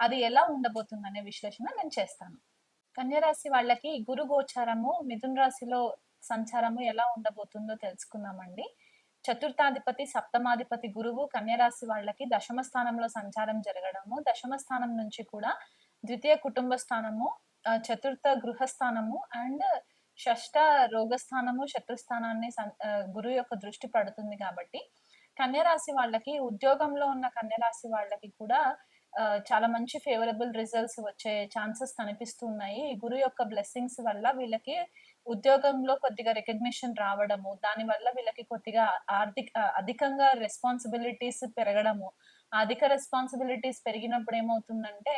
అది ఎలా ఉండబోతుంది అనే విశ్లేషణ నేను చేస్తాను. కన్యరాశి వాళ్ళకి గురు గోచారము మిథున రాశిలో సంచారము ఎలా ఉండబోతుందో తెలుసుకుందామండి. చతుర్థాధిపతి సప్తమాధిపతి గురువు కన్యరాశి వాళ్ళకి దశమ స్థానంలో సంచారం జరగడము దశమ స్థానం నుంచి కూడా ద్వితీయ కుటుంబ స్థానము చతుర్థ గృహస్థానము అండ్ షష్ట రోగస్థానము శత్రుస్థానాన్ని గురువు యొక్క దృష్టి పడుతుంది కాబట్టి కన్యరాశి వాళ్ళకి ఉద్యోగంలో ఉన్న కన్యరాశి వాళ్ళకి కూడా చాలా మంచి ఫేవరబుల్ రిజల్ట్స్ వచ్చే ఛాన్సెస్ కనిపిస్తున్నాయి. గురు యొక్క బ్లెస్సింగ్స్ వల్ల వీళ్ళకి ఉద్యోగంలో కొద్దిగా రికగ్నిషన్ రావడము దానివల్ల వీళ్ళకి కొద్దిగా ఆర్థిక అధికంగా రెస్పాన్సిబిలిటీస్ పెరగడము. అధిక రెస్పాన్సిబిలిటీస్ పెరిగినప్పుడు ఏమవుతుందంటే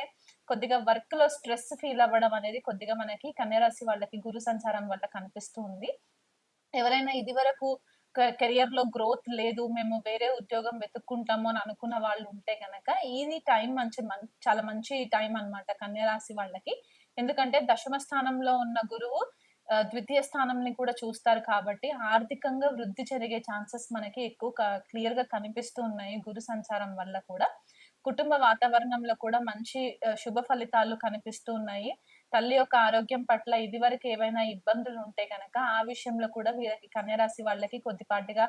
కొద్దిగా వర్క్లో స్ట్రెస్ ఫీల్ అవ్వడం అనేది కొద్దిగా మనకి కన్యరాశి వాళ్ళకి గురు సంచారం వల్ల కనిపిస్తుంది. ఎవరైనా ఇది వరకు కెరియర్లో గ్రోత్ లేదు మేము వేరే ఉద్యోగం వెతుక్కుంటాము అని అనుకున్న వాళ్ళు ఉంటే గనక ఇది టైం మంచి మం- చాలా మంచి టైం అన్నమాట కన్యరాశి వాళ్ళకి. ఎందుకంటే దశమ స్థానంలో ఉన్న గురువు ద్వితీయ స్థానంని కూడా చూస్తారు కాబట్టి ఆర్థికంగా వృద్ధి జరిగే ఛాన్సెస్ మనకి ఎక్కువ క్లియర్గా కనిపిస్తూ ఉన్నాయి గురు సంచారం వల్ల కూడా. కుటుంబ వాతావరణంలో కూడా మంచి శుభ ఫలితాలు కనిపిస్తూ ఉన్నాయి. తల్లి యొక్క ఆరోగ్యం పట్ల ఇదివరకు ఏవైనా ఇబ్బందులు ఉంటే కనుక ఆ విషయంలో కూడా వీళ్ళకి కన్యరాశి వాళ్ళకి కొద్దిపాటిగా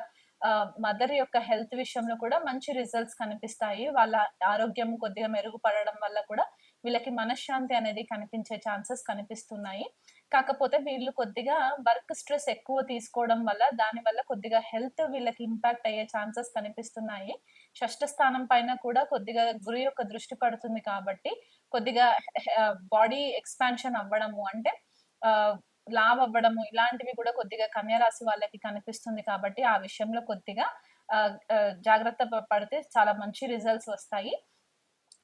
మదర్ యొక్క హెల్త్ విషయంలో కూడా మంచి రిజల్ట్స్ కనిపిస్తాయి. వాళ్ళ ఆరోగ్యం కొద్దిగా మెరుగుపడడం వల్ల కూడా వీళ్ళకి మనశ్శాంతి అనేది కనిపించే ఛాన్సెస్ కనిపిస్తున్నాయి. కాకపోతే వీళ్ళు కొద్దిగా వర్క్ స్ట్రెస్ ఎక్కువ తీసుకోవడం వల్ల దాని వల్ల కొద్దిగా హెల్త్ వీళ్ళకి ఇంపాక్ట్ అయ్యే ఛాన్సెస్ కనిపిస్తున్నాయి. షష్ఠ స్థానం పైన కూడా కొద్దిగా గురి యొక్క దృష్టి పడుతుంది కాబట్టి కొద్దిగా బాడీ ఎక్స్పాన్షన్ అవ్వడము అంటే లావ్ అవ్వడము ఇలాంటివి కూడా కొద్దిగా కన్యరాశి వాళ్ళకి కనిపిస్తుంది కాబట్టి ఆ విషయంలో కొద్దిగా జాగ్రత్త పడితే చాలా మంచి రిజల్ట్స్ వస్తాయి.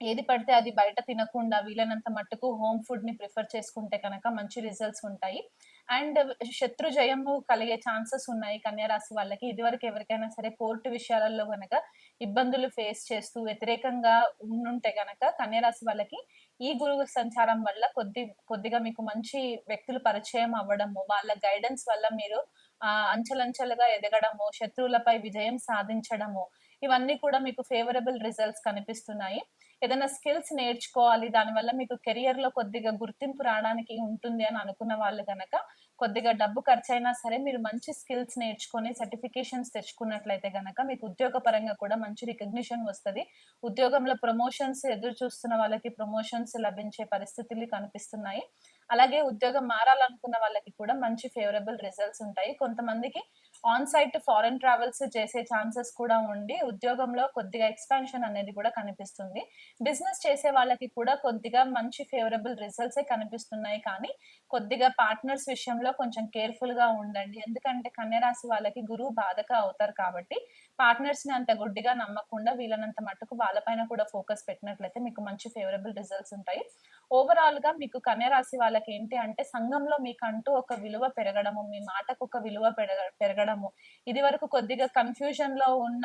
ఏది పడితే అది బయట తినకుండా వీలైనంత మట్టుకు హోమ్ ఫుడ్ని ప్రిఫర్ చేసుకుంటే కనుక మంచి రిజల్ట్స్ ఉంటాయి. అండ్ శత్రు జయము కలిగే ఛాన్సెస్ ఉన్నాయి కన్యారాశి వాళ్ళకి. ఇదివరకు ఎవరికైనా సరే కోర్టు విషయాలలో గనక ఇబ్బందులు ఫేస్ చేస్తూ వ్యతిరేకంగా ఉండుంటే గనక కన్యారాశి వాళ్ళకి ఈ గురువు సంచారం వల్ల కొద్ది కొద్దిగా మీకు మంచి వ్యక్తులు పరిచయం అవ్వడము వాళ్ళ గైడెన్స్ వల్ల మీరు ఆ అంచెలంచెలుగా ఎదగడము శత్రువులపై విజయం సాధించడము ఇవన్నీ కూడా మీకు ఫేవరబుల్ రిజల్ట్స్ కనిపిస్తున్నాయి. ఏదైనా స్కిల్స్ నేర్చుకోవాలి దానివల్ల మీకు కెరియర్లో కొద్దిగా గుర్తింపు రావడానికి ఉంటుంది అని అనుకున్న వాళ్ళు కనుక కొద్దిగా డబ్బు ఖర్చు అయినా సరే మీరు మంచి స్కిల్స్ నేర్చుకొని సర్టిఫికేషన్స్ తెచ్చుకున్నట్లయితే కనుక మీకు ఉద్యోగ పరంగా కూడా మంచి రికగ్నిషన్ వస్తుంది. ఉద్యోగంలో ప్రమోషన్స్ ఎదురు చూస్తున్న వాళ్ళకి ప్రమోషన్స్ లభించే పరిస్థితులు కనిపిస్తున్నాయి. అలాగే ఉద్యోగం మారాలనుకున్న వాళ్ళకి కూడా మంచి ఫేవరబుల్ రిజల్ట్స్ ఉంటాయి. కొంతమందికి ఆన్ సైట్ ఫారెన్ ట్రావెల్స్ చేసే ఛాన్సెస్ కూడా ఉండి ఉద్యోగంలో కొద్దిగా ఎక్స్పాన్షన్ అనేది కూడా కనిపిస్తుంది. బిజినెస్ చేసే వాళ్ళకి కూడా కొద్దిగా మంచి ఫేవరబుల్ రిజల్ట్స్ కనిపిస్తున్నాయి. కానీ కొద్దిగా పార్ట్నర్స్ విషయంలో కొంచెం కేర్ఫుల్గా ఉండండి. ఎందుకంటే కన్యరాశి వాళ్ళకి గురువు బాధక అవుతారు కాబట్టి పార్ట్నర్స్ని అంత గుడ్డిగా నమ్మకుండా వీలైనంత మట్టుకు వాళ్ళపైన కూడా ఫోకస్ పెట్టినట్లయితే మీకు మంచి ఫేవరబుల్ రిజల్ట్స్ ఉంటాయి. ఓవరాల్గా మీకు కన్యరాశి వాళ్ళకి వాళ్ళకి ఏంటి అంటే సంఘంలో మీకంటూ ఒక విలువ పెరగడము మీ మాటకు ఒక విలువ పెరగ పెరగడము. ఇది వరకు కొద్దిగా కన్ఫ్యూజన్లో ఉన్న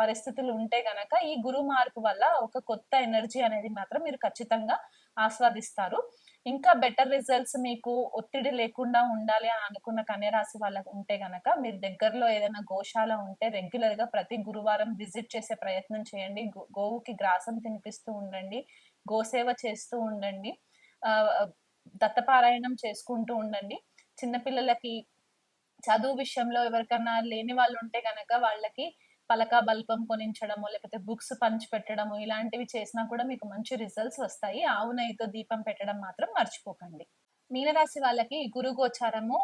పరిస్థితులు ఉంటే గనక ఈ గురు మార్పు వల్ల ఒక కొత్త ఎనర్జీ అనేది మాత్రం మీరు ఖచ్చితంగా ఆస్వాదిస్తారు. ఇంకా బెటర్ రిజల్ట్స్ మీకు ఒత్తిడి లేకుండా ఉండాలి అని అనుకున్న కన్యరాశి వాళ్ళకు ఉంటే గనక మీరు దగ్గరలో ఏదైనా గోశాల ఉంటే రెగ్యులర్గా ప్రతి గురువారం విజిట్ చేసే ప్రయత్నం చేయండి. గోవుకి గ్రాసం తినిపిస్తూ ఉండండి. గోసేవ చేస్తూ ఉండండి. దత్తపారాయణం చేసుకుంటూ ఉండండి. చిన్నపిల్లలకి చదువు విషయంలో ఎవరికన్నా లేని వాళ్ళు ఉంటే కనుక వాళ్ళకి పలక బల్పం కొనించడము లేకపోతే బుక్స్ పంచి పెట్టడము ఇలాంటివి చేసినా కూడా మీకు మంచి రిజల్ట్స్ వస్తాయి. ఆవునైతో దీపం పెట్టడం మాత్రం మర్చిపోకండి. మీనరాశి వాళ్ళకి గురు గోచారము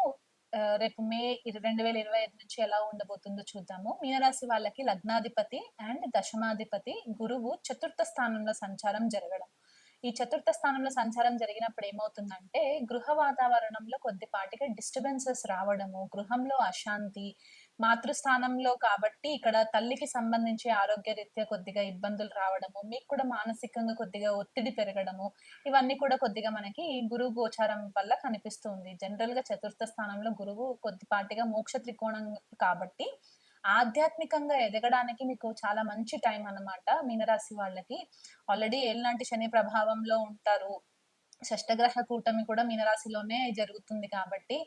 రేపు మే రెండు వేల ఇరవై ఐదు నుంచి ఎలా ఉండబోతుందో చూద్దాము. మీనరాశి వాళ్ళకి లగ్నాధిపతి అండ్ దశమాధిపతి గురువు చతుర్థ స్థానంలో సంచారం జరగడం. ఈ చతుర్థ స్థానంలో సంచారం జరిగినప్పుడు ఏమవుతుందంటే గృహ వాతావరణంలో కొద్దిపాటిగా డిస్టర్బెన్సెస్ రావడము గృహంలో అశాంతి మాతృస్థానంలో కాబట్టి ఇక్కడ తల్లికి సంబంధించి ఆరోగ్య రీత్యా కొద్దిగా ఇబ్బందులు రావడము మీకు కూడా మానసికంగా కొద్దిగా ఒత్తిడి పెరగడము ఇవన్నీ కూడా కొద్దిగా మనకి గురువు గోచారం వల్ల కనిపిస్తుంది జనరల్గా చతుర్థ స్థానంలో గురువు కొద్దిపాటిగా మోక్ష త్రికోణం కాబట్టి ఆధ్యాత్మికంగా ఎదగడానికి మీకు చాలా మంచి టైం అన్నమాట మీనరాశి వాళ్ళకి. ఆల్రెడీ ఏళ్ళనాటి శని ప్రభావంలో ఉంటారు. షష్టగ్రహ కూటమి కూడా మీనరాశిలోనే జరుగుతుంది కాబట్టి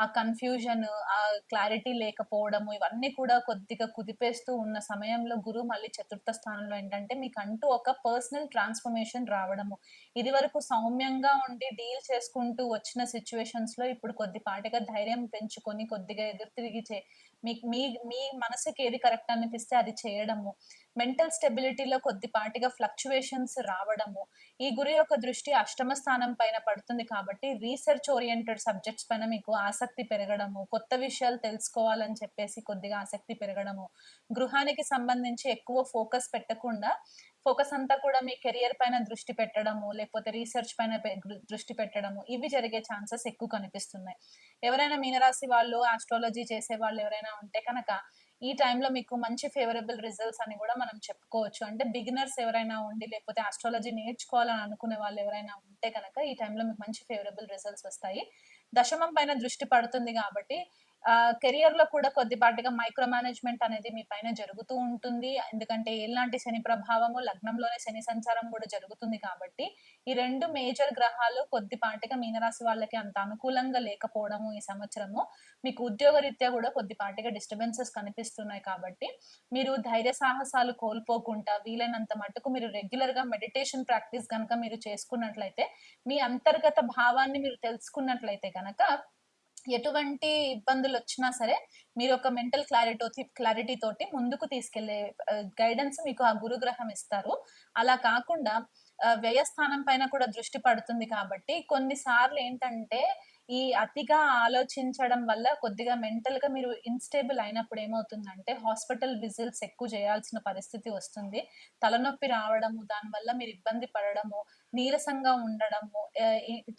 ఆ కన్ఫ్యూజన్ ఆ క్లారిటీ లేకపోవడము ఇవన్నీ కూడా కొద్దిగా కుదిపేస్తూ ఉన్న సమయంలో గురువు మళ్ళీ చతుర్థ స్థానంలో ఏంటంటే మీకు అంటూ ఒక పర్సనల్ ట్రాన్స్ఫర్మేషన్ రావడము. ఇది వరకు సౌమ్యంగా ఉండి డీల్ చేసుకుంటూ వచ్చిన సిచ్యువేషన్స్లో ఇప్పుడు కొద్దిపాటిగా ధైర్యం పెంచుకొని కొద్దిగా ఎదురు తిరిగి చే మీ మీ మీ మనసుకి ఏది కరెక్ట్ అనిపిస్తే అది చేయడము. మెంటల్ స్టెబిలిటీలో కొద్దిపాటిగా ఫ్లక్చువేషన్స్ రావడము. ఈ గురి యొక్క దృష్టి అష్టమ స్థానం పైన పడుతుంది కాబట్టి రీసెర్చ్ ఓరియంటెడ్ సబ్జెక్ట్స్ పైన మీకు ఆసక్తి పెరగడము కొత్త విషయాలు తెలుసుకోవాలని చెప్పేసి కొద్దిగా ఆసక్తి పెరగడము. గృహానికి సంబంధించి ఎక్కువ ఫోకస్ పెట్టకుండా ఫోకస్ అంతా కూడా మీ కెరియర్ పైన దృష్టి పెట్టడము లేకపోతే రీసెర్చ్ పైన దృష్టి పెట్టడము ఇవి జరిగే ఛాన్సెస్ ఎక్కువ కనిపిస్తున్నాయి. ఎవరైనా మీనరాశి వాళ్ళు ఆస్ట్రాలజీ చేసే వాళ్ళు ఎవరైనా ఉంటే కనుక ఈ టైంలో మీకు మంచి ఫేవరబుల్ రిజల్ట్స్ అని కూడా మనం చెప్పుకోవచ్చు. అంటే బిగినర్స్ ఎవరైనా ఉండి లేకపోతే ఆస్ట్రాలజీ నేర్చుకోవాలని అనుకునే వాళ్ళు ఎవరైనా ఉంటే కనుక ఈ టైంలో మీకు మంచి ఫేవరబుల్ రిజల్ట్స్ వస్తాయి. దశమం పైన దృష్టి పడుతుంది కాబట్టి కెరియర్లో కూడా కొద్దిపాటిగా మైక్రో మేనేజ్మెంట్ అనేది మీ పైన జరుగుతూ ఉంటుంది. ఎందుకంటే ఎలాంటి శని ప్రభావము లగ్నంలోనే శని సంచారం కూడా జరుగుతుంది కాబట్టి ఈ రెండు మేజర్ గ్రహాలు కొద్దిపాటిగా మీనరాశి వాళ్ళకి అంత అనుకూలంగా లేకపోవడము ఈ సంవత్సరము. మీకు ఉద్యోగ రీత్యా కూడా కొద్దిపాటిగా డిస్టర్బెన్సెస్ కనిపిస్తున్నాయి కాబట్టి మీరు ధైర్య సాహసాలు కోల్పోకుండా వీలైనంత మట్టుకు మీరు రెగ్యులర్గా మెడిటేషన్ ప్రాక్టీస్ కనుక మీరు చేసుకున్నట్లయితే మీ అంతర్గత భావాన్ని మీరు తెలుసుకున్నట్లయితే కనుక ఎటువంటి ఇబ్బందులు వచ్చినా సరే మీరు ఒక మెంటల్ క్లారిటీ క్లారిటీ తోటి ముందుకు తీసుకెళ్ళే గైడెన్స్ మీకు ఆ గురుగ్రహం ఇస్తారు. అలా కాకుండా వ్యయస్థానం పైన కూడా దృష్టి పడుతుంది కాబట్టి కొన్నిసార్లు ఏంటంటే ఈ అతిగా ఆలోచించడం వల్ల కొద్దిగా మెంటల్గా మీరు ఇన్స్టేబుల్ అయినప్పుడు ఏమవుతుందంటే హాస్పిటల్ విజిల్స్ ఎక్కువ చేయాల్సిన పరిస్థితి వస్తుంది. తలనొప్పి రావడము దానివల్ల మీరు ఇబ్బంది పడడము నీరసంగా ఉండడము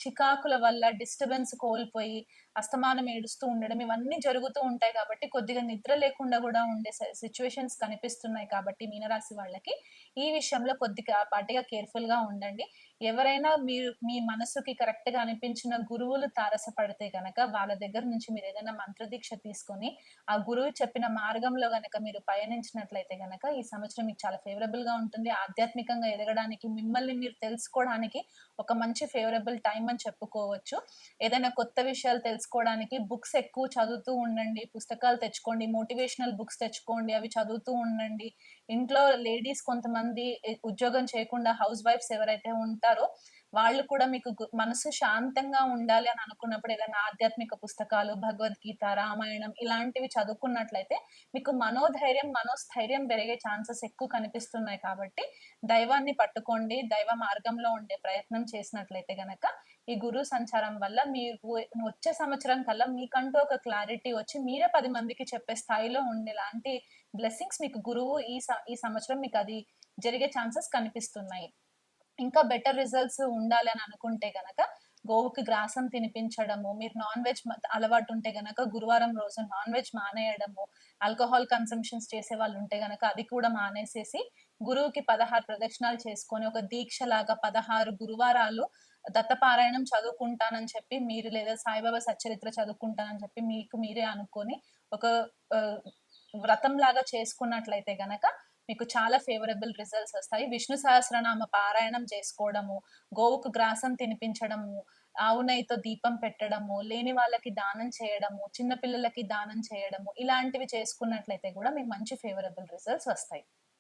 చికాకుల వల్ల డిస్టర్బెన్స్ కోల్పోయి అస్తమానం ఏడుస్తూ ఉండడం ఇవన్నీ జరుగుతూ ఉంటాయి కాబట్టి కొద్దిగా నిద్ర లేకుండా కూడా ఉండే సిచ్యువేషన్స్ కనిపిస్తున్నాయి కాబట్టి మీనరాశి వాళ్ళకి ఈ విషయంలో కొద్దిగా పాటిగా కేర్‌ఫుల్‌గా ఉండండి. ఎవరైనా మీరు మీ మనసుకి కరెక్ట్‌గా అనిపించిన గురువులు తారసపడితే కనుక వాళ్ళ దగ్గర నుంచి మీరు ఏదైనా మంత్రదీక్ష తీసుకొని, ఆ గురువు చెప్పిన మార్గంలో కనుక మీరు పయనించినట్లయితే గనక ఈ సంవత్సరం మీకు చాలా ఫేవరబుల్‌గా ఉంటుంది. ఆధ్యాత్మికంగా ఎదగడానికి, మిమ్మల్ని మీరు తెలుసుకోవడానికి ఒక మంచి ఫేవరబుల్ టైం అని చెప్పుకోవచ్చు. ఏదైనా కొత్త విషయాలు తెలుసుకోవడానికి బుక్స్ ఎక్కువ చదువుతూ ఉండండి. పుస్తకాలు తెచ్చుకోండి. మోటివేషనల్ బుక్స్ తెచ్చుకోండి. అవి చదువుతూ ఉండండి. ఇంట్లో లేడీస్ కొంతమంది ఉద్యోగం చేయకుండా హౌస్ వైఫ్స్ ఎవరైతే ఉంటారో వాళ్ళు కూడా మీకు గు మనసు శాంతంగా ఉండాలి అని అనుకున్నప్పుడు ఏదైనా ఆధ్యాత్మిక పుస్తకాలు, భగవద్గీత, రామాయణం ఇలాంటివి చదువుకున్నట్లయితే మీకు మనోధైర్యం, మనోస్థైర్యం పెరిగే ఛాన్సెస్ ఎక్కువ కనిపిస్తున్నాయి కాబట్టి దైవాన్ని పట్టుకోండి. దైవ మార్గంలో ఉండే ప్రయత్నం చేసినట్లయితే గనక ఈ గురువు సంచారం వల్ల మీరు వచ్చే సంవత్సరం కల్లా మీకంటూ ఒక క్లారిటీ వచ్చి మీరే పది మందికి చెప్పే స్థాయిలో ఉండేలాంటి బ్లెస్సింగ్స్ మీకు గురువు ఈ ఈ సంవత్సరం మీకు అది జరిగే ఛాన్సెస్ కనిపిస్తున్నాయి. ఇంకా బెటర్ రిజల్ట్స్ ఉండాలి అని అనుకుంటే గనక గోవుకి గ్రాసం తినిపించడము, మీరు నాన్ వెజ్ అలవాటు ఉంటే గనక గురువారం రోజు నాన్ వెజ్ మానేయడము, ఆల్కహాల్ కన్సంప్షన్స్ చేసేవాళ్ళు ఉంటే గనక అది కూడా మానేసేసి గురువుకి 16 ప్రదక్షిణాలు చేసుకొని ఒక దీక్షలాగా 16 గురువారాలు దత్తపారాయణం చదువుకుంటానని చెప్పి మీరు లేదా సాయిబాబా సచ్చరిత్ర చదువుకుంటానని చెప్పి మీకు మీరే అనుకొని ఒక వ్రతం వ్రతంలాగా చేసుకున్నట్లయితే గనక మీకు చాలా ఫేవరబుల్ రిజల్ట్స్ వస్తాయి. విష్ణు సహస్రనామ పారాయణం చేసుకోవడము, గోవుకు గ్రాసం తినిపించడము, ఆవు నెయ్యితో దీపం పెట్టడము, లేని వాళ్ళకి దానం చేయడము, చిన్న పిల్లలకి దానం చేయడము ఇలాంటివి చేసుకున్నట్లయితే కూడా మీకు మంచి ఫేవరబుల్ రిజల్ట్స్ వస్తాయి.